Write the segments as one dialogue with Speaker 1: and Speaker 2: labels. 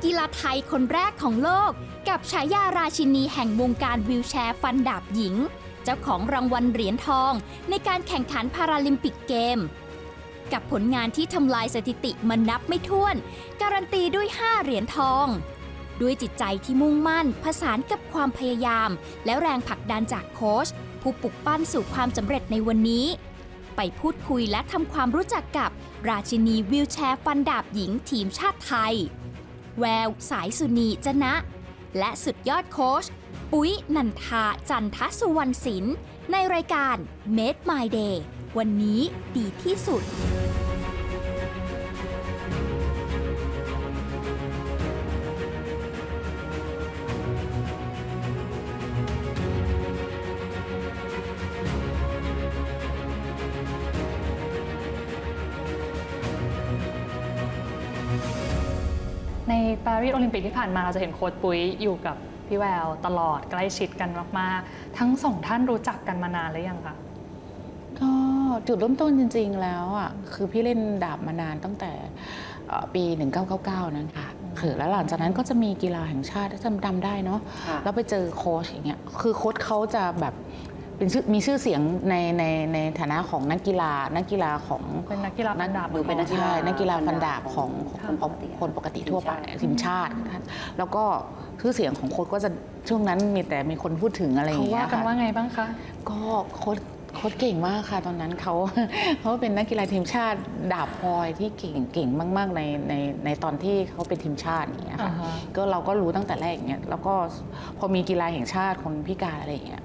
Speaker 1: กกีฬาไทยคนแรกของโลก กับฉายาราชินีแห่งวงการวิวแชร์ฟันดาบหญิง เจ้าของรางวัลเหรียญทองในการแข่งขันพาราลิมปิกเกม กับผลงานที่ทำลายสถิติมันนับไม่ถ้วน การันตีด้วย 5 เหรียญทอง ด้วยจิตใจที่มุ่งมั่น ผสานกับความพยายาม และแรงผลักดันจากโค้ชผู้ปลุกปั้นสู่ความสำเร็จในวันนี้ ไปพูดคุยและทำความรู้จักกับ ราชินีวิวแชร์ฟันดาบหญิงทีมชาติไทย แวว สายสุนีจนะ และสุดยอดโค้ชปุ๋ยนันทาจันทสุวรรณศิลป์ในรายการ Made My Day วันนี้ดีที่สุด
Speaker 2: ในปารีสโอลิมปิกที่ผ่านมาเราจะเห็นโค้ชปุ้ยอยู่กับพี่แววตลอดใกล้ชิดกันมากๆ ทั้งสองท่านรู้จักกันมานานหรือยังคะ
Speaker 3: ก็จุดเริ่มต้นจริง ๆ แล้วอะคือพี่เล่นดาบมานานตั้งแต่เอ่อปี 1999 นั้นค่ะคือแล้วหลังจากนั้นก็จะมีกีฬาแห่งชาติถ้าจำจำได้เนาะ
Speaker 4: ค่ะ
Speaker 3: แล้วไปเจอโค้ชอย่างเงี้ยคือโค้ชเขาจะแบบ เป็นชื่อมีชื่อเสียงในในในฐานะของนักกีฬานักกีฬาของ
Speaker 2: เป็นนักกีฬาฟันดาบ
Speaker 4: ดูเป็นนักกีฬา
Speaker 3: ใช่นักกีฬาฟันดาบของ
Speaker 4: ค่ะ
Speaker 3: ของของคนปกติทั่วไป
Speaker 4: ที
Speaker 3: ทีม
Speaker 4: ม
Speaker 3: ชา
Speaker 4: ชา
Speaker 3: ติ
Speaker 4: ติ
Speaker 3: แล้วก็ชื่อเสียงของโค้ชก็จะช่วงนั้นมีแต่มีคนพูดถึงอะไรอย่า
Speaker 2: เขา
Speaker 3: งเงี้
Speaker 2: ว่ายกัน
Speaker 3: ค่ะ
Speaker 2: ว่าไงบ้างคะ
Speaker 3: ก็โค้ชโค้ชเก่งมากค่ะ ตอนนั้นเขาเขาเป็นนักกีฬาทีมชาติดาบพลอยที่เก่งเก่งมาก ๆ ในในในตอนที่เขาเป็นทีมชาติอย่างเงี้ยค่ะ
Speaker 2: อ่าฮะ
Speaker 3: ก็เราก็รู้ตั้งแต่แรกอย่างเงี้ยแล้วก็พอมีกีฬาแห่งชาติคนพิการอะไรอย่างเงี้ย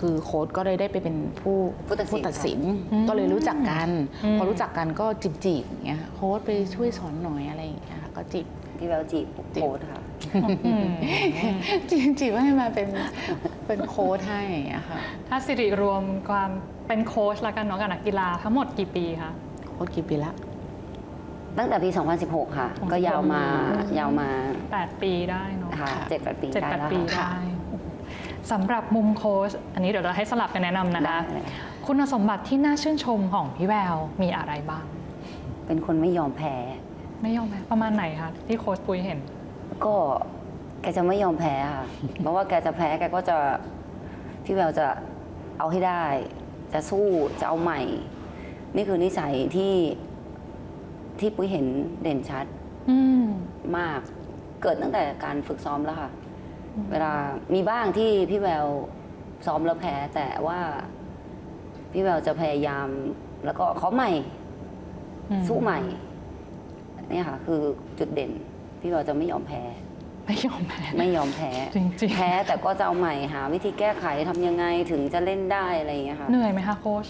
Speaker 3: คือโค้ชก็เลยได้ไปเป็นผู้
Speaker 4: ผู้ตัดสิน
Speaker 3: ตัดสิน
Speaker 2: อืม
Speaker 3: ก็เลยรู้จักกัน
Speaker 2: อืม
Speaker 3: พอรู้จักกันก็จีบจีบๆอย่างเงี้ยโค้ชไปช่วยสอนหน่อยอะไรอย่างเงี้ยค่ะก็จีบ
Speaker 4: พี่แววจีบโค้ดค่ะ
Speaker 2: อืม
Speaker 3: จีบจีบให้มาเป็นเป็นโค้ชให้อย่างเงี้ยค่ะ
Speaker 2: ถ้าสิริรวมความเป็นโค้ชละกันเนาะกับนักกีฬาทั้งหมดกี่ปีคะ
Speaker 3: โค้ชกี่ปีละ
Speaker 4: ตั้งแต่ปี 2016 ค่ะ ก็ยาวมายาวมา
Speaker 2: 8ปีได้เนาะ
Speaker 4: ค่ะเจ็ดแปดปี
Speaker 2: เจ็ด
Speaker 4: ได้
Speaker 2: แปด
Speaker 4: แล้ว
Speaker 2: ปี
Speaker 4: ค่ะ
Speaker 2: ได้ สำหรับมุมโค้ชอันนี้เดี๋ยวเราให้สลับกันแนะนำนะคะ
Speaker 4: ได้เลย
Speaker 2: คุณสมบัติที่น่าชื่นชมของพี่แววมีอะไรบ้าง
Speaker 4: เป็นคนไม่ยอมแพ้
Speaker 2: ไม่ยอมแพ้ประมาณไหนคะที่โค้ชปุ้ยเห็น
Speaker 4: ก็แกจะไม่ยอมแพ้ค่ะเพราะว่าแกจะแพ้แกก็จะพี่แววจะเอาให้ได้ จะสู้จะเอาใหม่ นี่คือนิสัยที่ที่ปุ้ยเห็นเด่นชัด
Speaker 2: อืม
Speaker 4: มากเกิดตั้งแต่การฝึกซ้อมแล้วค่ะ เวลามีบ้างที่พี่แววซ้อมแล้วแพ้แต่ว่าพี่แววจะพยายามแล้วก็ขอใหม่
Speaker 2: อืม
Speaker 4: สู้ใหม่เนี่ยค่ะ คือจุดเด่นพี่แววจะไม่ยอมแพ้
Speaker 2: ไม่ยอมแพ้
Speaker 4: ไม่ยอมแพ้
Speaker 2: จริงๆ
Speaker 4: แพ้แต่ก็จะเอาใหม่หาวิธีแก้ไขทำยังไงถึงจะเล่นได้อะไรอย่างเงี้ยค่ะ
Speaker 2: เหนื่อยไหมคะโค้ช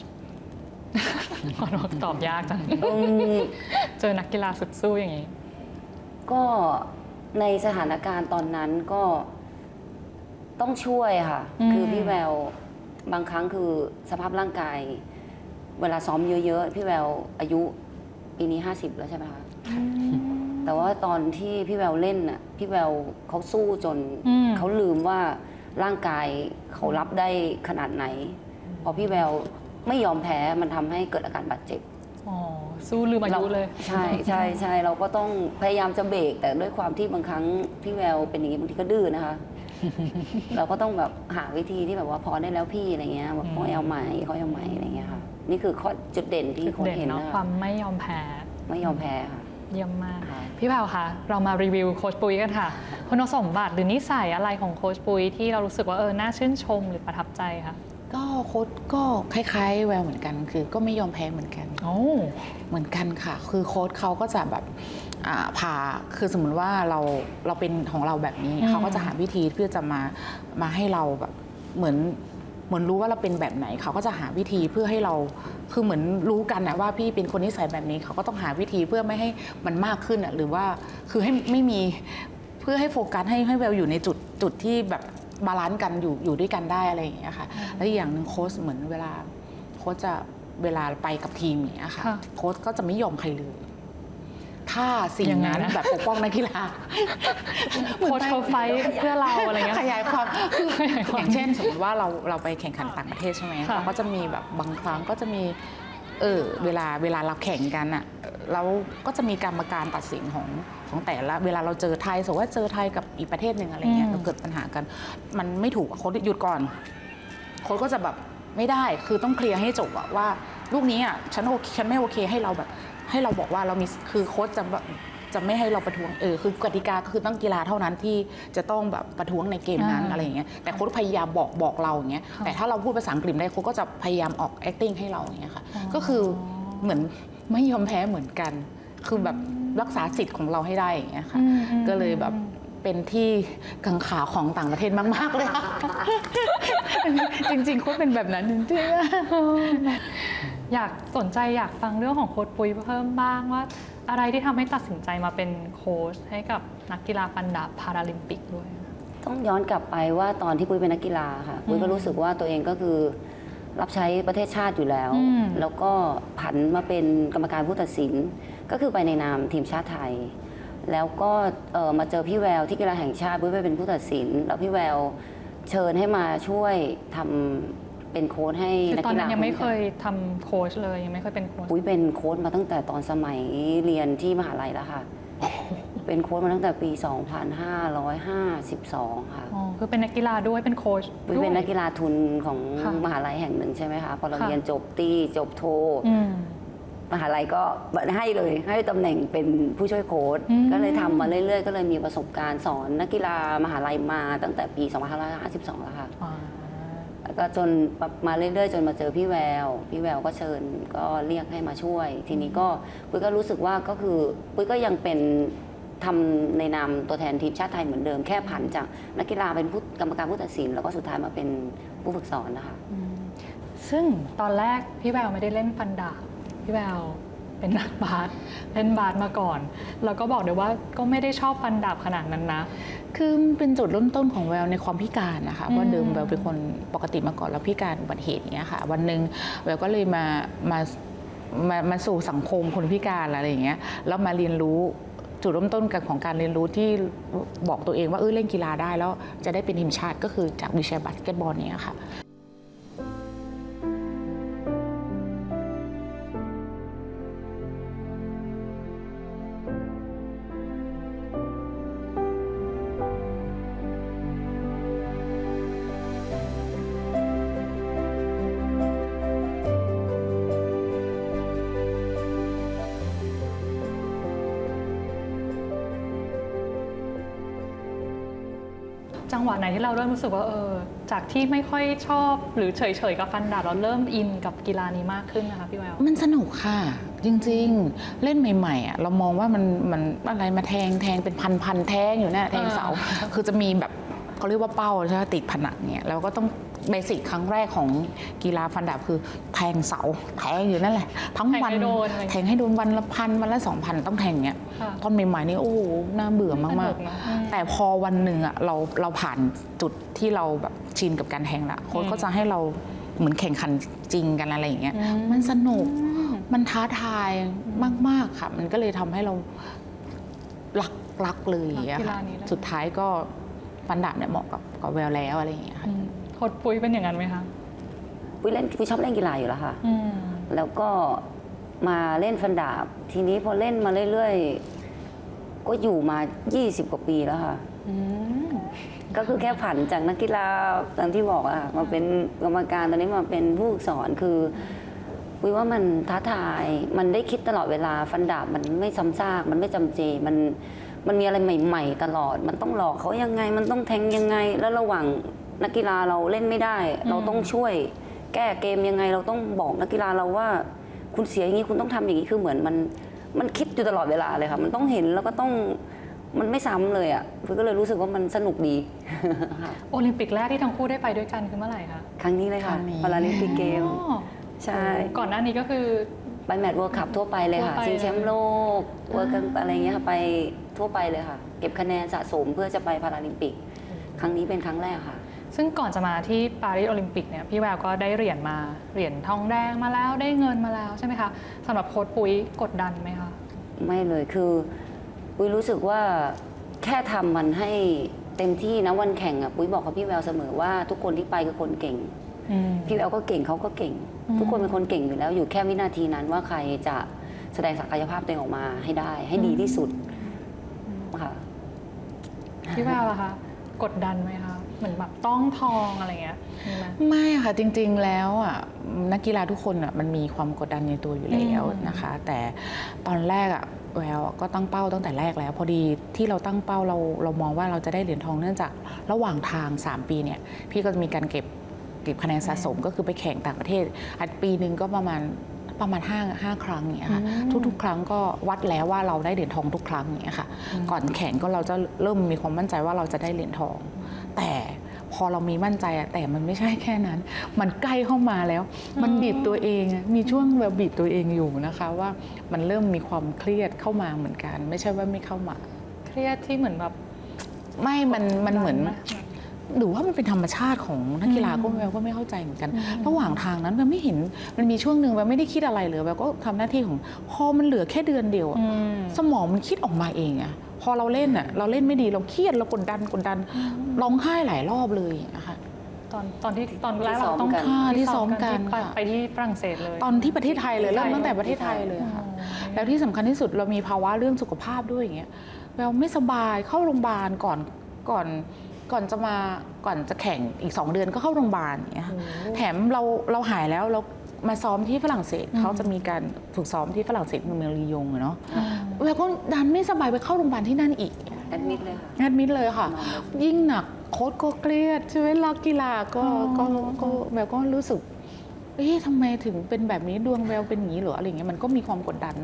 Speaker 2: ขอโทษตอบยากจัง
Speaker 4: อืม
Speaker 2: เจอนักกีฬาสุดสู้อย่างนี้
Speaker 4: ก็ในสถานการณ์ตอนนั้นก็ ต้องช่วยค่ะ
Speaker 2: อืม
Speaker 4: คือพี่แววบางครั้งคือสภาพร่างกาย เวลาซ้อมเยอะ ๆ พี่แววอายุปีนี้50แล้วใช่ไหมคะแต่ว่าตอนที่พี่แววเล่นน่ะพี่แววเขาสู้จน
Speaker 2: อืม
Speaker 4: เขาลืมว่าร่างกายเขารับได้ขนาดไหน พอพี่แววไม่ยอมแพ้มันทำให้เกิดอาการบาดเจ็บ
Speaker 2: อ๋อสู้ลืมอายุเลย
Speaker 4: ใช่ใช่ใช่เราก็ต้องพยายามจะเบรกแต่ด้วยความที่บางครั้งพี่แววเป็นอย่างนี้บางทีก็ดื้อนะคะ เราก็ต้องแบบหาวิธีที่แบบว่าพอได้แล้วพี่อะไรเงี้ยแบบ
Speaker 2: อืม
Speaker 4: พ่อเอาใหม่เขาเอาใหม่อะไรเงี้ยค่ะ นี่คือข้อจุดเด่นที่
Speaker 2: จุด
Speaker 4: คน
Speaker 2: เด่น
Speaker 4: เห็น
Speaker 2: เนาะ
Speaker 4: นะ
Speaker 2: ความไม่ยอมแพ้
Speaker 4: ไม่ยอมแพ้ค่ะ
Speaker 2: เยี่ยมมาก
Speaker 4: ค่ะ
Speaker 2: พี่แพรวคะเรามารีวิวโค้ชปุ้ยกันค่ะคุณสมบัติหรือนิสัยอะไรของโค้ชปุ้ยที่เรารู้สึกว่าเออน่าชื่นชมหรือประทับใจคะ
Speaker 3: ก็โค้ดก็คล้ายๆ แววเหมือนกัน คือก็ไม่ยอมแพ้เหมือนกัน
Speaker 2: โอ้
Speaker 3: เหมือนกันค่ะ คือโค้ดเขาก็จะแบบ อ่าพาคือสมมติว่าเราเราเป็นของเราแบบนี้
Speaker 2: อืม
Speaker 3: เขาก็จะหาวิธีเพื่อจะมามาให้เราแบบเหมือนเหมือนรู้ว่าเราเป็นแบบไหน เขาก็จะหาวิธีเพื่อให้เราคือเหมือนรู้กันนะว่าพี่เป็นคนนิสัยแบบนี้ เขาก็ต้องหาวิธีเพื่อไม่ให้มันมากขึ้นอะหรือว่าคือให้ไม่มีเพื่อให้โฟกัสให้ให้แววอยู่ในจุดจุดที่แบบบาลานซ์กันอยู่อยู่ด้วยกันได้อะไรอย่างเงี้ยค่ะแล้วอีกอย่างหนึ่งโค้ชเหมือนเวลาโค้ชจะเวลาไปกับทีมอย่างเงี้ยค่ะ
Speaker 2: ค่ะ
Speaker 3: โค้ชก็จะไม่ยอมใครเลย ถ้าสิ่ง
Speaker 2: ยังไง
Speaker 3: นั้น
Speaker 2: นะ
Speaker 3: แบบปกป้องนักกีฬา
Speaker 2: โค้ชเขาไฟท์เพื่อเราอะไรเงี้ย
Speaker 3: ขยายความคือ
Speaker 2: ขยายความ
Speaker 3: อย่างเช่นสมมติว่าเราเราไปแข่งขันต่างประเทศใช่ไหม
Speaker 2: ค่ะ
Speaker 3: เราก็จะมีแบบบางครั้งก็จะมีเออเวลาเวลาเราแข่งกันอะแล้วก็จะมีกรรมการตัดสินของของแต่ละ เวลาเราเจอไทยสมมติว่าเจอไทยกับอีกประเทศหนึ่งอะไรเงี้ย
Speaker 2: อืม
Speaker 3: เราเกิดปัญหากัน มันไม่ถูกอะโค้ชหยุดก่อนโค้ชก็จะแบบไม่ได้คือต้องเคลียร์ให้จบอะว่าลูกนี้อะฉันโอเคฉันไม่โอเคให้เราแบบ ให้เราบอกว่าเรามีคือโค้ชจะแบบจะไม่ให้เราประท้วงเออคือกติกาก็คือต้องกีฬาเท่านั้นที่จะต้องแบบประท้วงในเกมนั้น
Speaker 2: อ่า
Speaker 3: อะไรอย่างเงี้ยแต่โค้ชพยายามบอกบอกเราอย่างเงี้ย
Speaker 2: ค่ะ
Speaker 3: แต่ถ้าเราพูดภาษาอังกฤษได้โค้ชก็จะพยายามออก acting ให้เราอย่างเงี้ยค่ะ
Speaker 2: อ๋อ
Speaker 3: ก็คือเหมือนไม่ยอมแพ้เหมือนกัน คือแบบรักษาสิทธิ์ของเราให้ได้อย่างเงี้ยค่ะ
Speaker 2: อืมอืม
Speaker 3: ก็เลยแบบเป็นที่กังขาของต่างประเทศมาก ๆ เลยค่ะจริงๆโค้ชเป็นแบบนั้นจริงๆ
Speaker 2: อยากสนใจอยากฟังเรื่องของโค้ชปุ้ยเพิ่มบ้างว่า อะไรที่ทำให้ตัดสินใจมาเป็นโค้ชให้กับนักกีฬาฟันดาบพาราลิมปิกด้วย
Speaker 4: ต้องย้อนกลับไปว่าตอนที่ปุ้ยเป็นนักกีฬาค่ะปุ้ยก็รู้สึกว่าตัวเองก็คือรับใช้ประเทศชาติอยู่แล้ว
Speaker 2: อืม
Speaker 4: แล้วก็ผันมาเป็นกรรมการผู้ตัดสิน ก็คือไปในนามทีมชาติไทย แล้วก็เอ่อมาเจอพี่แววที่กีฬาแห่งชาติปุ้ยไปเป็นผู้ตัดสิน แล้วพี่แววเชิญให้มาช่วยทำ เป็นโค้ชให้
Speaker 2: คือ
Speaker 4: นัก
Speaker 2: ตอน
Speaker 4: กีฬา
Speaker 2: นั้นยังไม่
Speaker 4: น
Speaker 2: เคยทำโค้ชเลยยังไม่เคยเป็นโค้ช
Speaker 4: ปุ้ยเป็นโค้ชมาตั้งแต่ตอนสมัยเรียนที่มหาลัยแล้วค่ะ เป็นโค้ชมาตั้งแต่ปี 2552 ค่ะ
Speaker 2: อ๋อ คือเป็นนักกีฬาด้วยเป็นโค้ช
Speaker 4: ปุ้ย
Speaker 2: ด้วย
Speaker 4: เป็นนักกีฬาทุนของ
Speaker 2: ค่ะ
Speaker 4: มหาลัยแห่งหนึ่งใช่ไหมคะ พอเรา
Speaker 2: ค่ะ
Speaker 4: เรียนจบตีจบโท
Speaker 2: อืม
Speaker 4: มหาลัยก็ให้เลยให้ตำแหน่งเป็นผู้ช่วยโค้ช
Speaker 2: อืม
Speaker 4: ก็เลยทำมาเรื่อยๆ ก็เลยมีประสบการณ์สอนนักกีฬามหาลัยมาตั้งแต่ปี 2552 แล้วค่ะ
Speaker 2: อ่า
Speaker 4: แล้วก็จนมาเรื่อยๆ จนมาเจอพี่แวว พี่แววก็เชิญก็เรียกให้มาช่วย ทีนี้ก็ปุ้ยก็รู้สึกว่าก็คือปุ้ยก็ยังเป็นทำในนามตัวแทนทีมชาติไทยเหมือนเดิมแค่ผันจากนักกีฬาเป็นผู้กรรมการผู้ตัดสิน แล้วก็สุดท้ายมาเป็นผู้ฝึกสอนนะคะ
Speaker 2: ซึ่งตอนแรกพี่แววไม่ได้เล่นฟันดาบพี่แวว เป็นนักบาสเล่นบาสมาก่อน แล้วก็บอกเลยว่าก็ไม่ได้ชอบฟันดาบขนาดนั้นนะ
Speaker 3: คือมันเป็นจุดเริ่มต้นของแววในความพิการนะคะ
Speaker 2: อืม
Speaker 3: ว่าเดิมแววเป็นคนปกติมาก่อนแล้วพิการอุบัติเหตุอย่างเงี้ยค่ะ วันหนึ่งแววก็เลยมามามามาสู่สังคมคนพิการอะไรอย่างเงี้ยแล้วมาเรียนรู้จุดเริ่มต้นกันของการเรียนรู้ที่บอกตัวเองว่าเออเล่นกีฬาได้แล้วจะได้เป็นทีมชาติก็คือจากวิชาบาสเกตบอลเนี้ยค่ะ
Speaker 2: หวะไหนที่เราเริ่มรู้สึกว่าเออจากที่ไม่ค่อยชอบหรือเฉยๆกับฟันดาบเราเริ่มอินกับกีฬานี้มากขึ้นนะคะพี่แวว
Speaker 3: มันสนุกค่ะ จริงๆ เล่นใหม่ๆอะเรามองว่ามันมันอะไรมาแทงแทงเป็นพันพันๆแทงอยู่เนี่ยแทงเสาคือจะมีแบบเขาเรียกว่าเป้าใช่ไหมติดผนังเนี่ยเราก็ต้อง เบสิกครั้งแรกของกีฬาฟันดาบคือแทงเสาแทงอยู่นั่นแหละ ทั้งวัน
Speaker 2: แทงให้โดนอะไรอย่างเงี้ย
Speaker 3: แทงให้โดนวันละพันวันละสองพันต้องแทงเงี้ย
Speaker 2: ค่ะ
Speaker 3: ตอนใหม่ๆนี่โอ้โหน่าเบื่อ
Speaker 2: ส
Speaker 3: มาก
Speaker 2: นุกเนอะอืม
Speaker 3: ๆแต่พอวันหนึ่งอะเราเราผ่านจุดที่เราแบบชินกับการแทงละโค้ช
Speaker 2: อืม
Speaker 3: ก็จะให้เราเหมือนแข่งขันจริงกันอะไรอย่างเงี้ย
Speaker 2: อืม
Speaker 3: มันสนุกมันท้าทายมาก ๆ ค่ะ มันก็เลยทำให้เรารักรักเลยอย่างเงี้ย
Speaker 2: รักกีฬา
Speaker 3: ค่ะ
Speaker 2: นี้เลย
Speaker 3: สุดท้ายก็ฟันดาบเนี่ยเหมาะกับกับแววแล้วอะไรอย่างเงี้ยค่ะ
Speaker 2: อืม โค้ชปุ้ยเป็นอย่างนั้นไหมคะ
Speaker 4: ปุ้ยเล่นปุ้ยชอบเล่นกีฬาอยู่แล้วค่ะ
Speaker 2: อืม
Speaker 4: แล้วก็มาเล่นฟันดาบ ทีนี้พอเล่นมาเรื่อยๆ ก็อยู่มา 20 กว่าปีแล้วค่ะ
Speaker 2: อืม
Speaker 4: ก็คือแค่ผันจากนักกีฬาตามที่บอกอะค่ะมาเป็นกรรมการตอนนี้มาเป็นผู้ฝึกสอนคือวิว่ามันท้าทายมันได้คิดตลอดเวลาฟันดาบมันไม่ซ้ำซากมันไม่จำเจมันมันมีอะไรใหม่ ๆ ตลอด มันต้องหลอกเขายังไง มันต้องแทงยังไง แล้วระหว่าง นักกีฬาเราเล่นไม่ได้ เราต้องช่วย แก้เกมยังไงเราต้องบอกนักกีฬาเราว่า คุณเสียอย่างนี้คุณต้องทำอย่างนี้คือเหมือนมันมันคิดอยู่ตลอดเวลาเลยค่ะ มันต้องเห็นแล้วก็ต้องมันไม่ซ้ำเลยอะฟิก็เลยรู้สึกว่ามันสนุกดีค่ะ
Speaker 2: โอลิมปิกแรกที่ทั้งคู่ได้ไปด้วยกันคือเมื่อไหร่คะ
Speaker 4: ครั้งนี้เลย
Speaker 3: ค
Speaker 4: ค่ะ
Speaker 3: รั้งนี้
Speaker 4: พาราลิมปิกเกม
Speaker 2: อ๋อ
Speaker 4: ใช่
Speaker 2: ก่อนหน้านี้ก็คือ
Speaker 4: ไปแมตช์เวิร์คัพทั่วไปเลยค่ะ
Speaker 2: ทั่วไป
Speaker 4: ชิงแชมป์โลกเวิร์กันอะไรเงี้ยค่ะไปทั่วไปเลยค่ะ เก็บคะแนนสะสมเพื่อจะไปพาราลิมปิก ครั้งนี้เป็นครั้งแรกค่ะ
Speaker 2: ซึ่งก่อนจะมาที่ปารีสโอลิมปิกเนี่ยพี่แววก็ได้เหรียญมาเหรียญทองแดงมาแล้วได้เงินมาแล้วใช่ไหมคะสำหรับโค้ชปุ้ยกดดันไหมคะ
Speaker 4: ไม่เลยคือปุ้ยรู้สึกว่าแค่ทำมันให้เต็มที่นะวันแข่งอะปุ้ยบอกกับพี่แววเสมอว่าทุกคนที่ไปคือคนเก่ง
Speaker 2: อืม
Speaker 4: พี่แววก็เก่งเขาก็เก่ง
Speaker 2: อืม
Speaker 4: ทุกคนเป็นคนเก่งอยู่แล้วอยู่แค่วินาทีนั้นว่าใครจะแสดงศักยภาพตัวเองออกมาให้ได้ ให้ดีที่สุดค่ะ
Speaker 2: พี่แววล่ะคะกดดันไหมคะ เหมือนแบบต้องทองอะไรเงี้ยมีไหม
Speaker 3: ไม่ค่ะจริงๆแล้วอะนักกีฬาทุกคนอะมันมีความกดดันในตัวอยู่แล้ว
Speaker 2: อืม
Speaker 3: นะคะ แต่ตอนแรกอะแววอะก็ตั้งเป้าตั้งแต่แรกแล้ว พอดีที่เราตั้งเป้าเราเรามองว่าเราจะได้เหรียญทองเนื่องจากระหว่างทาง 3 ปีเนี่ยพี่ก็จะมีการเก็บเก็บคะแนนสะสมก็คือไปแข่งต่างประเทศอันปีหนึ่งก็ประมาณประมาณ5 5ครั้งอย่างเงี้ยค่ะ
Speaker 2: อืม
Speaker 3: ทุกๆ ครั้งก็วัดแล้วว่าเราได้เหรียญทองทุกครั้งอย่างเงี้ยค่ะ ก่อนแข่งก็เราจะเริ่มมีความมั่นใจว่าเราจะได้เหรียญทอง แต่พอเรามีมั่นใจอะแต่มันไม่ใช่แค่นั้น มันใกล้เข้ามาแล้ว มันบีบตัวเองอะมีช่วงแบบบีบตัวเองอยู่นะคะว่ามันเริ่มมีความเครียดเข้ามาเหมือนกัน ไม่ใช่ว่าไม่เข้ามา
Speaker 2: เครียดที่เหมือนแบบ
Speaker 3: ไม่มันมันเหมือน
Speaker 2: กดดัไห
Speaker 3: หรือว่ามันเป็นธรรมชาติของนักกีฬา
Speaker 2: อืม
Speaker 3: ก็แววก็ไม่เข้าใจเหมือนกัน
Speaker 2: อืม
Speaker 3: ระหว่างทางนั้นแววไม่เห็นมันมีช่วงหนึ่งแววไม่ได้คิดอะไรเลยแววก็ทำหน้าที่ของพอมันเหลือแค่เดือนเดียวอะ
Speaker 2: อืม
Speaker 3: สมองมันคิดออกมาเองอะพ อเราเล่นอะเราเล่นไม่ดีเราเครียดเรากดดันกดดันร้องไห้หลายรอบเลยนะคะ
Speaker 2: ตอนตอนที่ตอนแรกเราต้อง
Speaker 4: ที่ซ้อมกัน
Speaker 3: ค่ะที่ซ้อมกัน
Speaker 2: ที่ไป
Speaker 3: ค่ะ
Speaker 2: ไปที่ฝรั่งเศสเลย
Speaker 3: ตอนที่ประเทศไทยเลยเริ่มตั้งแต่ประเทศไทยเลย
Speaker 2: อ๋อ
Speaker 3: ค่ะแล้วที่สำคัญที่สุดเรามีภาวะเรื่องสุขภาพด้วยอย่างเงี้ยแววไม่สบายเข้าโรงพยาบาลก่อนก่อนก่อนจะมาก่อนจะแข่งอีก 2 เดือนก็เข้าโรงพยาบาลอย่างเงี้ยค่ะ
Speaker 2: โอ้โห
Speaker 3: แถมเราเราหายแล้วเรา มาซ้อมที่ฝรั่งเศส
Speaker 2: อืม
Speaker 3: เขาจะมีการฝึกซ้อมที่ฝรั่งเศสเมืองลียงอะเนาะ
Speaker 2: อืม
Speaker 3: แววก็ดันไม่สบายไปเข้าโรงพยาบาลที่นั่นอีก
Speaker 4: แอดมิดเลยค่ะ
Speaker 3: แอดมิดเลยค่ะ
Speaker 4: นอนเลย
Speaker 3: ยิ่งหนักโค้ชก็เครียดใช่ไหมรักกีฬาก็
Speaker 2: อ๋อ
Speaker 3: ก็ก็แบบก็รู้สึกเอ๊ะทำไมถึงเป็นแบบนี้ดวงแววเป็นอย่างนี้เหรออะไรเงี้ยมันก็มีความกดดัน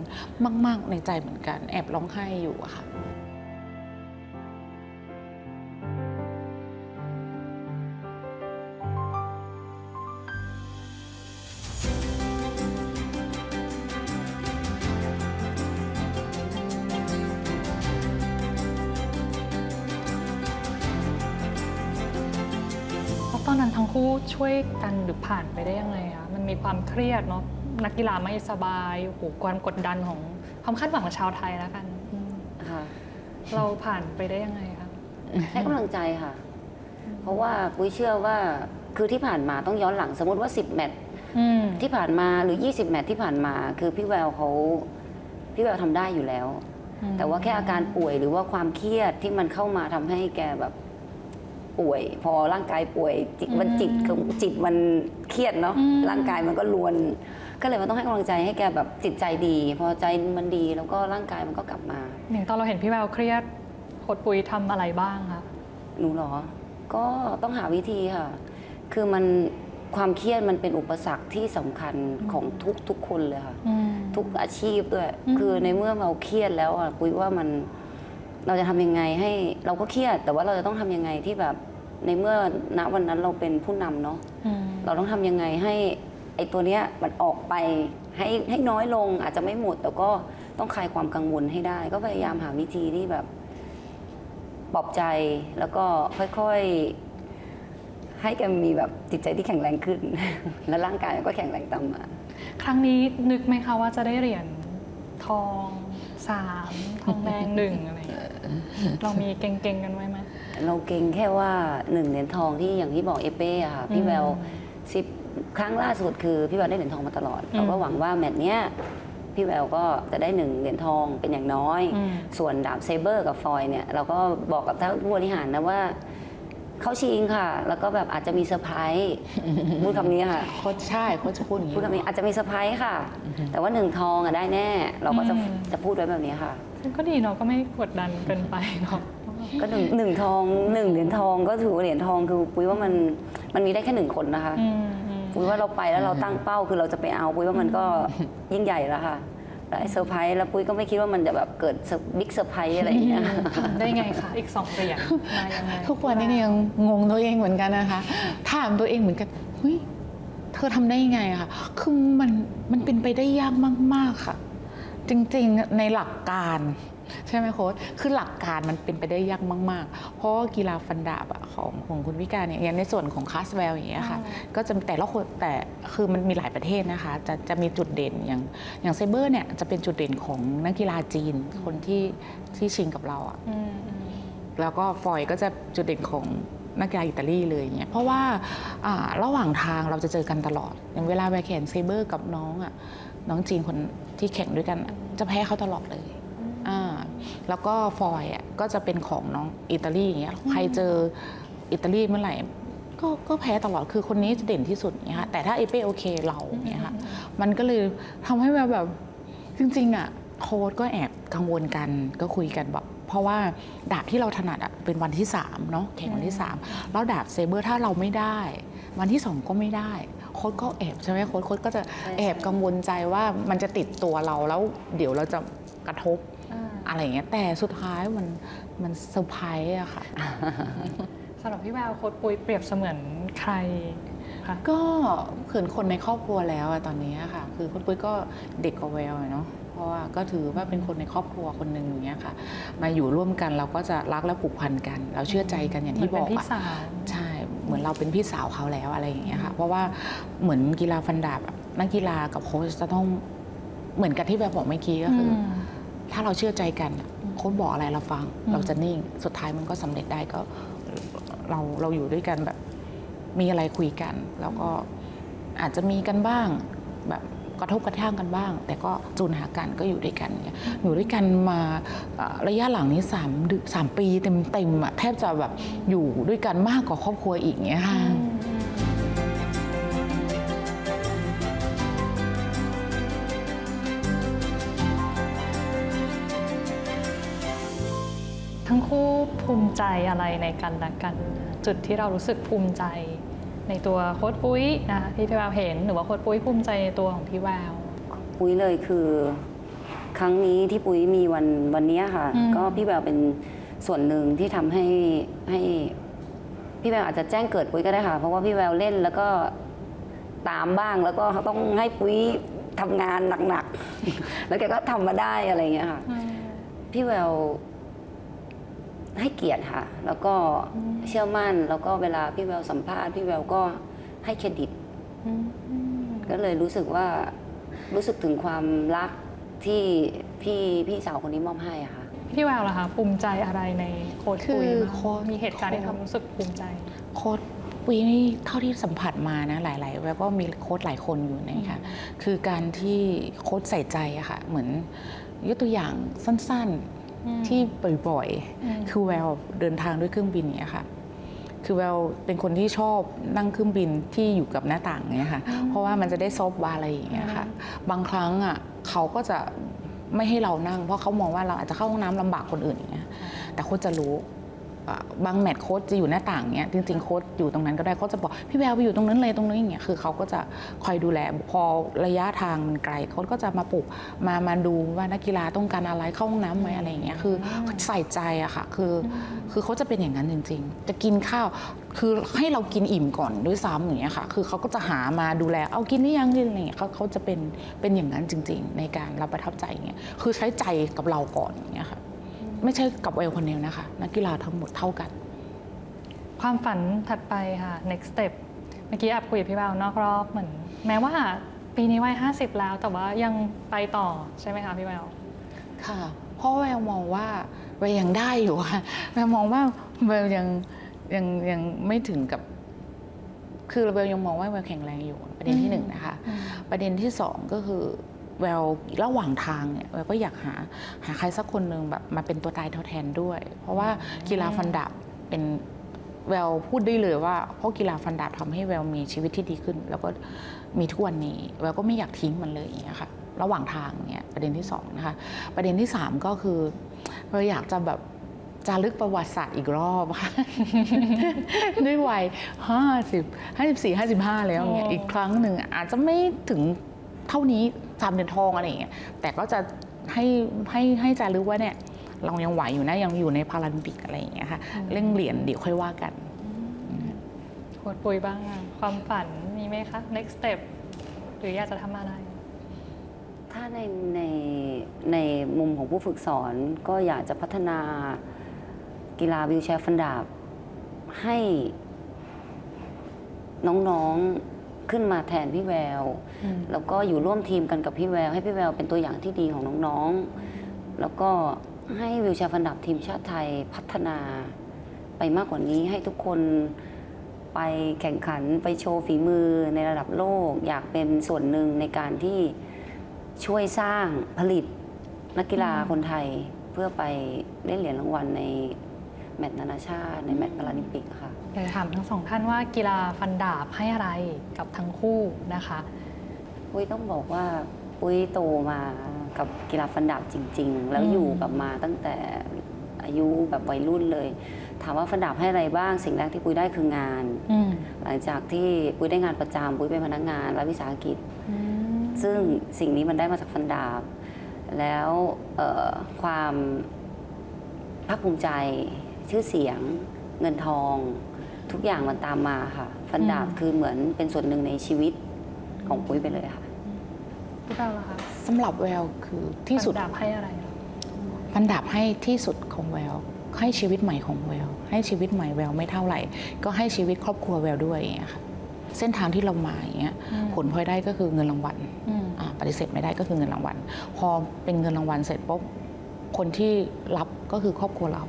Speaker 3: มาก ๆ ในใจเหมือนกัน แอบร้องไห้อยู่อะค่ะ
Speaker 2: อนนั้นทั้งคู่ช่วยกันหรือผ่านไปได้ยังไงคะมันมีความเครียดเนาะนักกีฬาไม่สบายโอ้โหความกดดันของความคาดหวังของชาวไทยแล้วกันอืม
Speaker 4: ค่ะ
Speaker 2: เราผ่านไปได้ยังไงคะ
Speaker 4: ให้กำลังใจค่ะ เพราะว่าปุ้ยเชื่อว่าคือที่ผ่านมาต้องย้อนหลังสมมติว่า 10 แมตช์
Speaker 2: อืม
Speaker 4: ที่ผ่านมาหรือ 20 แมตช์ที่ผ่านมา คือพี่แววเขาพี่แววทำได้อยู่แล้ว แต่ว่าแค่อาการป่วยหรือว่าความเครียดที่มันเข้ามาทำให้แกแบบ ป่วย พอร่างกายป่วยจิตมันจิตของจิตมันเครียดเนาะ
Speaker 2: อืม
Speaker 4: ร่างกายมันก็ลวน ก็เลยมันต้องให้กำลังใจให้แกแบบจิตใจดี พอใจมันดีแล้วก็ร่างกายมันก็กลับมา
Speaker 2: อย่างตอนเราเห็นพี่แววเครียดโคดปุยทำอะไรบ้างคะ
Speaker 4: หนูเหรอ ก็ต้องหาวิธีค่ะ คือมันความเครียดมันเป็นอุปสรรคที่สำคัญของทุกทุกคนเลยค่ะ
Speaker 2: อืม
Speaker 4: ทุกอาชีพด้วย
Speaker 2: อืม
Speaker 4: คือในเมื่อเราเครียดแล้วอะปุ้ยว่ามัน เราจะทำยังไงให้เราก็เครียด แต่ว่าเราจะต้องทำยังไงที่แบบในเมื่อณวันนั้นเราเป็นผู้นำเนาะ
Speaker 2: อืม
Speaker 4: เราต้องทำยังไงให้ไอ้ตัวเนี้ยมันออกไปให้ให้น้อยลงอาจจะไม่หมด แต่ก็ต้องคลายความกังวลให้ได้ ก็พยายามหาวิธีที่แบบปลอบใจแล้วก็ค่อยๆ ให้แกมีแบบจิตใจที่แข็งแรงขึ้น และร่างกายมันก็แข็งแรงตามมา
Speaker 2: ครั้งนี้นึกไหมคะว่าจะได้เหรียญทองสามทองแดงหนึ่งอะไรอย่างเงี้ย เรามีเก่งๆกันไว้ไหม
Speaker 4: เราเก่งแค่ว่าหนึ่งเหรียญทองที่อย่างที่บอกเอเป้อะค่ะพี่
Speaker 2: อืม
Speaker 4: แววสิบครั้งล่าสุดคือพี่แววได้เหรียญทองมาตลอด
Speaker 2: อืม
Speaker 4: เราก็หวังว่าแมตช์เนี้ยพี่แววก็จะได้หนึ่งเหรียญทองเป็นอย่างน้อย
Speaker 2: อืม
Speaker 4: ส่วนดาบเซเบอร์กับฟอยเนี่ยเราก็บอกกับท่านผู้บริหารนะว่าเขาชิงค่ะ แล้วก็แบบอาจจะมีเซอร์ไพรส์พูดคำนี้ค่ะ
Speaker 3: โค้ชใช่โค้ชจะพูดอย่างนี้
Speaker 4: พูดคำนี้อาจจะมีเซอร์ไพรส์ค่ะ แต่ว่าหนึ่งทองอะได้แน่ เราก็จะ
Speaker 2: อืม
Speaker 4: จะพูดไว้แบบนี้ค่ะ
Speaker 2: ก็ดีเนาะก็ไม่กดดันเกินไปเนาะ
Speaker 4: ก็หนึ่งหนึ่งทองหนึ่งเหรียญทองก็ถือว่าเหรียญทองคือปุ้ยว่ามันมันมีได้แค่หนึ่งคนนะคะ
Speaker 2: อืมอืม
Speaker 4: ปุ้ยว่าเราไปแล้วเราตั้งเป้าคือเราจะไปเอาปุ้ยว่ามันก็ยิ่งใหญ่แล้วค่ะแล้วไอ้เซอร์ไพรส์แล้วปุ้ยก็ไม่คิดว่ามันจะแบบเกิดบิ๊กเซอร์ไพรส์อะไรอย่างเงี้ย
Speaker 2: ทำได้ไงคะอีกสองเหรียญมายังไง
Speaker 3: ทุกวันนี้ยังงงตัวเองเหมือนกันนะคะ ถามตัวเองเหมือนกันเฮ้ยเธอทำได้ยังไงอะคะคือมันมันเป็นไปได้ยากมาก ๆ ค่ะ จริงๆในหลักการใช่ไหมโค้ชคือหลักการมันเป็นไปได้ยากมาก ๆ เพราะว่ากีฬาฟันดาบอะของของคุณวิการเนี่ยอย่างในส่วนของคาสแวลอย่างเงี้ยค่ะ ก็จะแต่ละคนแต่คือมันมีหลายประเทศนะคะ จะจะมีจุดเด่นอย่างอย่างไซเบอร์เนี่ยจะเป็นจุดเด่นของนักกีฬาจีนคนที่ที่ชิงกับเราอะ
Speaker 2: อืมอืม
Speaker 3: แล้วก็ฟอยก็จะจุดเด่นของนักกีฬาอิตาลีเลยเนี่ยเพราะว่าอ่าระหว่างทางเราจะเจอกันตลอด อย่างเวลาไปแข่งเซเบอร์กับน้องอะน้องจีนคน ที่แข่งด้วยกันอะจะแพ้เขาตลอดเลยอ่าแล้วก็ฟอยอะก็จะเป็นของน้องอิตาลีอย่างเงี้ยใครเจออิตาลีเมื่อไหร่ก็ก็แพ้ตลอดคือคนนี้จะเด่นที่สุดเนี่ยค่ะแต่ถ้าเอเป้โอเคเราเนี่ยค่ะมันก็เลยทำให้แบบแบบจริงๆอะโค้ชก็แอบกังวลกันก็คุยกันแบบเพราะว่าดาบที่เราถนัดอะเป็นวันที่3เนาะแข่งวันที่ 3 แล้วดาบเซเบอร์ถ้าเราไม่ได้ วันที่ 2 ก็ไม่ได้ โค้ชก็แอบใช่ไหมโค้ชโค้ชก็จะ
Speaker 4: ใช่
Speaker 3: แอบกังวลใจว่ามันจะติดตัวเราแล้วเดี๋ยวเราจะกระทบ
Speaker 2: อ่า
Speaker 3: อะไรอย่างเงี้ยแต่สุดท้ายมันมันเซอร์ไพรส์อะค่ะ
Speaker 2: สำหรับพี่แววโค้ดปุยเปรียบเสมือนใครคะ
Speaker 3: ก็เขินคนในครอบครัวแล้วอะตอนนี้อะค่ะ คือคุณปุ้ยก็เด็กกว่าแววอะเนาะเพราะว่าก็ถือว่าเป็นคนในครอบครัวคนหนึ่งอย่างเงี้ยค่ะ มาอยู่ร่วมกันเราก็จะรักและผูกพันกัน เราเชื่อใจกันอย่างที่
Speaker 2: เหมื
Speaker 3: บ
Speaker 2: น
Speaker 3: อก
Speaker 2: เป็นพี่
Speaker 3: อะ
Speaker 2: สาว
Speaker 3: ใช่เห มือนเราเป็นพี่สาวเขาแล้วอะไรอย่างเงี้ยค่ะเพราะว่าเหมือนกีฬาฟันดาบอะนักกีฬากับโค้ชจะต้องเหมือนกับที่แบบบอกเมื่อกี้ก็คืออ
Speaker 2: ม
Speaker 3: ถ้าเราเชื่อใจกันอะโค้ชบอกอะไรเราฟัง
Speaker 2: อืม
Speaker 3: เราจะนิ่งสุดท้ายมันก็สำเร็จได้ก็เราเราอยู่ด้วยกันแบบมีอะไรคุยกัน แล้วก็อาจจะมีกันบ้างแบบ กระทบกระทั่งกันบ้าง แต่ก็จูนหากันก็อยู่ด้วยกันเนี่ยอยู่ด้วยกันมาระยะหลังนี้สามเดือนสามปีเต็มๆอะแทบจะแบบอยู่ด้วยกันมากกว่าครอบครัวอีกเนี้ยค่ะ
Speaker 2: ทั้งคู่ภูมิใจอะไรในกันและกัน จุดที่เรารู้สึกภูมิใจ ในตัวโค้ดปุ้ยนะคะที่พี่แววเห็นหรือว่าโค้ดปุ้ยภูมิใจในตัวของพี่แวว
Speaker 4: ปุ้ยเลยคือ ครั้งนี้ที่ปุ้ยมีวันวันเนี้ยค่ะ
Speaker 2: อืม
Speaker 4: ก็พี่แววเป็นส่วนหนึ่งที่ทำให้ให้ พี่แววอาจจะแจ้งเกิดปุ้ยก็ได้ค่ะ เพราะว่าพี่แววเล่นแล้วก็ตามบ้างแล้วก็ต้องให้ปุ้ยทำงานหนักๆ แล้วแกก็ทำมาได้อะไรอย่างเงี้ยค่ะ พี่แวว ให้เกียรติค่ะ แล้วก็เชื่อมั่น แล้วก็เวลาพี่แววสัมภาษณ์พี่แววก็ให้เครดิต ก็เลยรู้สึกว่ารู้สึกถึงความรักที่พี่พี่สาวคนนี้มอบให้อะค่ะ
Speaker 2: พี่แววล่ะคะภูมิใจอะไรในโค้ดปุ้ย
Speaker 3: คือ
Speaker 2: บ้าง
Speaker 3: โค้ช
Speaker 2: มีเหตุการณ์ที่ทำรู้สึกภูมิใจ
Speaker 3: โค้ดวีนี่เท่าที่สัมผัสมานะหลายๆ แล้วก็มีโค้ดหลายคนอยู่นะคะคือการที่โค้ดใส่ใจอะค่ะ เหมือนยกตัวอย่างสั้น
Speaker 2: อืม
Speaker 3: ๆ ที่บ่อย
Speaker 2: อืม
Speaker 3: ๆคือแววเดินทางด้วยเครื่องบินเนี่ยค่ะคือแววเป็นคนที่ชอบนั่งเครื่องบินที่อยู่กับหน้าต่างเนี่ยค่ะ เพราะว่ามันจะได้ซอฟต์บาร์อะไรอย่างเงี้ยค่ะ บางครั้งอะเขาก็จะไม่ให้เรานั่ง เพราะเขามองว่าเราอาจจะเข้าห้องน้ำลำบากคนอื่นอย่างเงี้ย แต่โค้ชจะรู้อะ บางแมตช์โค้ชจะอยู่หน้าต่างเนี้ยจริงๆโค้ชอยู่ตรงนั้นก็ได้โค้ชจะบอกพี่แววไปอยู่ตรงนั้นเลยตรงนี้อย่างเงี้ยคือเขาก็จะคอยดูแลพอระยะทางมันไกลโค้ชก็จะมาปลุกมามาดูว่านักกีฬาต้องการอะไรเข้าห้องน้ำไหมอะไรอย่างเงี้ยคือใส่ใจอะค่ะคือคือเขาจะเป็นอย่างนั้นจริง ๆ จะกินข้าวคือให้เรากินอิ่มก่อนด้วยซ้ำอย่างเงี้ยค่ะ คือเขาก็จะหามาดูแล เอากินหรือยังกินอะไรอย่างเงี้ยเขาเขาจะเป็นเป็นอย่างนั้นจริง ๆ ในการรับประทับใจเงี้ย คือใช้ใจกับเราก่อนอย่างเงี้ยค่ะ ไม่ใช่กับเวลคนเดียวนะคะ นักกีฬาทั้งหมดเท่ากัน
Speaker 2: ความฝันถัดไปค่ะ next step เมื่อกี้แอบคุยกับพี่แววนอกรอบเหมือน แม้ว่าปีนี้วัย50 แล้วแต่ว่ายังไปต่อใช่ไหมคะพี่แวว
Speaker 3: ค่ะ เพราะแววมองว่าแววยังได้อยู่ค่ะแววมองว่าแววยังยังยังไม่ถึงกับ คือแววยังมองว่าแววแข็งแรงอยู่ ประเด็นที่หนึ่งนะคะ ประเด็นที่สองก็คือ แววระหว่างทางเนี่ยแววก็อยากหาหาใครสักคนหนึ่งแบบมาเป็นตัวตายตัวแทนด้วย เพราะว่ากีฬาฟันดาบเป็นแววพูดได้เลยว่าเพราะกีฬาฟันดาบทำให้แววมีชีวิตที่ดีขึ้น แล้วก็มีทุกวันนี้แววก็ไม่อยากทิ้งมันเลยอย่างเงี้ยค่ะระหว่างทางเนี่ยประเด็นที่สองนะคะประเด็นที่สามก็คือแววอยากจะแบบจารึกประวัติศาสตร์อีกรอบค่ะด้วยวัยห้าสิบห้าสิบสี่ห้าสิบห้าแล้วอย่างเงี้ย
Speaker 2: อี
Speaker 3: กครั้งหนึ่งอาจจะไม่ถึงเท่านี้ สามเหรียญทองอะไรอย่างเงี้ยแต่ก็จะให้ให้ให้จารึกว่าเนี่ยเรายังไหวอยู่นะยังอยู่ในพาราลิมปิกอะไรอย่างเงี้ยค่ะเรื่องเหรียญเดี๋ยวค่อยว่ากัน
Speaker 2: โค้ดปุยบ้างค่ะความฝันมีไหมคะ next step หรืออยากจะทำอะไร
Speaker 4: ถ้าในในในมุมของผู้ฝึกสอนก็อยากจะพัฒนากีฬาวิวแชร์ฟันดาบให้น้องๆ ขึ้นมาแทนพี่แวว
Speaker 3: อืม
Speaker 4: แล้วก็อยู่ร่วมทีมกันกับพี่แวว ให้พี่แววเป็นตัวอย่างที่ดีของน้องๆ แล้วก็ให้วิวแชร์ฟันดาบทีมชาติไทยพัฒนาไปไปมากกว่านี้ให้ทุกคนไปแข่งขันไปโชว์ฝีมือในระดับโลก อยากเป็นส่วนหนึ่งในการที่ช่วยสร้างผลิตนักกีฬาคนไทยเพื่อไปเล่นเหรียญรางวัลใน แมตช์นานาชาติในแมตช์พาราลิมปิกอะค่ะ
Speaker 2: อยากจะถามทั้งสองท่านว่ากีฬาฟันดาบให้อะไรกับทั้งคู่นะคะ
Speaker 4: ปุ้ยต้องบอกว่าปุ้ยโตมากับกีฬาฟันดาบจริง ๆ แล้ว
Speaker 2: อืม
Speaker 4: อยู่กับมาตั้งแต่อายุแบบวัยรุ่นเลย ถามว่าฟันดาบให้อะไรบ้างสิ่งแรกที่ปุ้ยได้คืองาน
Speaker 2: อืม
Speaker 4: หลังจากที่ปุ้ยได้งานประจำปุ้ยเป็นพนักงานรัฐวิสาหกิจ
Speaker 2: อืม
Speaker 4: ซึ่งสิ่งนี้มันได้มาจากฟันดาบ แล้วเอ่อความภาคภูมิใจ ชื่อเสียง เงินทอง ทุกอย่างมันตามมาค่ะ ฟันดาบคือเหมือนเป็นส่วนหนึ่งในชีวิตของปุ้ยไปเลยค่ะ
Speaker 2: พี่เปาล่ะคะ
Speaker 3: สำหรับแววคือที่สุด
Speaker 2: ฟันดาบให้อะไรคะ
Speaker 3: ฟันดาบให้ที่สุดของแวว ให้ชีวิตใหม่ของแวว ให้ชีวิตใหม่แววไม่เท่าไหร่ ก็ให้ชีวิตครอบครัวแววด้วยอย่างเงี้ยค่ะ เส้นทางที่เรามาอย่างเงี้ย
Speaker 2: อืม
Speaker 3: ผลพลอยได้ก็คือเงินรางวัล
Speaker 2: อืม
Speaker 3: อ่าปฏิเสธไม่ได้ก็คือเงินรางวัล พอเป็นเงินรางวัลเสร็จปุ๊บ คนที่รับก็คือครอบครัวเรา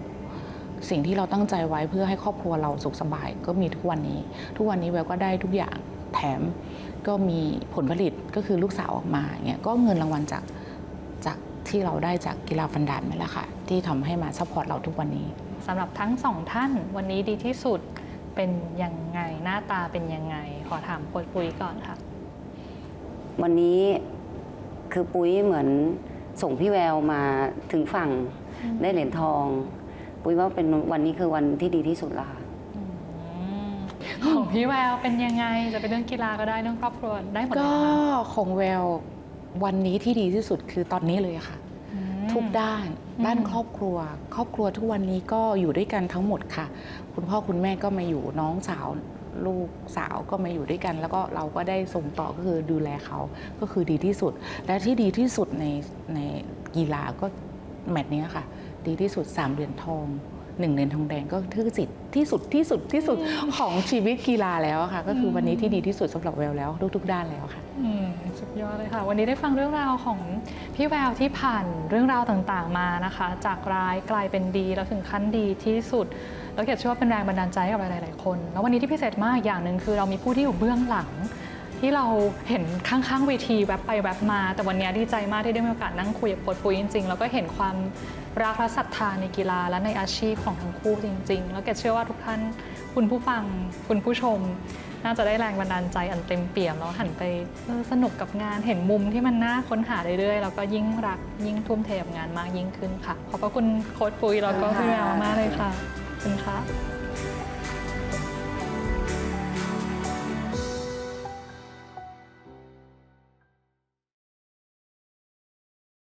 Speaker 3: สิ่งที่เราตั้งใจไว้เพื่อให้ครอบครัวเราสุขสบายก็มีทุกวันนี้ ทุกวันนี้แววก็ได้ทุกอย่างแถมก็มีผลผลิตก็คือลูกสาวออกมาอย่างเงี้ยก็เงินรางวัลจากจากที่เราได้จากกีฬาฟันดาบนี่แหละค่ะที่ทำให้มาซัพพอร์ตเราทุกวันนี้
Speaker 2: สำหรับทั้งสองท่านวันนี้ดีที่สุดเป็นยังไงหน้าตาเป็นยังไง ขอถามโค้ชปุ้ยก่อนค่ะ
Speaker 4: วันนี้คือปุ้ยเหมือนส่งพี่แววมาถึงฝั่งได้เหรียญทอง ปุ้ยว่าเป็นวันนี้คือวันที่ดีที่สุดและค่ะ
Speaker 2: ของพี่แววเป็นยังไงจะเป็นเรื่องกีฬาก็ได้เรื่องครอบครัวได้หมดเลย
Speaker 3: ก็
Speaker 2: นะคะ
Speaker 3: ของแวววันนี้ที่ดีที่สุดคือตอนนี้เลยค่ะ
Speaker 2: อืม
Speaker 3: ทุกด้าน
Speaker 2: อืม
Speaker 3: ด้านครอบครัว ครอบครัวทุกวันนี้ก็อยู่ด้วยกันทั้งหมดค่ะ คุณพ่อคุณแม่ก็มาอยู่น้องสาวลูกสาวก็มาอยู่ด้วยกัน แล้วก็เราก็ได้ส่งต่อก็คือดูแลเขาก็คือดีที่สุด และที่ดีที่สุดในในกีฬาก็แมตช์เนี้ยค่ะ ดีที่สุด 3เหรียญทองหนึ่งเหรียญทองแดงก็คือสิทธิ์ที่สุดที่สุดที่สุดของชีวิตกีฬาแล้วอะค่ะ ก็คือวันนี้ที่ดีที่สุดสำหรับแววแล้วทุกๆด้านแล้วค่ะ
Speaker 2: อืมสุดยอดเลยค่ะ วันนี้ได้ฟังเรื่องราวของพี่แววที่ผ่านเรื่องราวต่างๆมานะคะ จากร้ายกลายเป็นดีแล้วถึงขั้นดีที่สุด แล้วเกดเชื่อว่าเป็นแรงบันดาลใจให้กับหลายๆคน แล้ววันนี้ที่พิเศษมากอย่างหนึ่งคือเรามีผู้ที่อยู่เบื้องหลังที่เราเห็นข้างๆเวทีแวบไปแวบมา แต่วันนี้ดีใจมากที่ได้มีโอกาสนั่งคุยกับโค้ชปุ้ยจริงๆแล้วก็เห็นความ รักและศรัทธาในกีฬาและในอาชีพของทั้งคู่จริง ๆ แล้วแกเชื่อว่าทุกท่านคุณผู้ฟังคุณผู้ชม น่าจะได้แรงบันดาลใจอันเต็มเปี่ยมแล้วหันไปสนุกกับงานเห็นมุมที่มันน่าค้นหาเรื่อยๆแล้วก็ยิ่งรักยิ่งทุ่มเทกับงานมากยิ่งขึ้นค่ะ ขอบพระคุณโค้ชปุยแล้วก็พี่แมวมากเลยค่ะขอบคุณค่ะ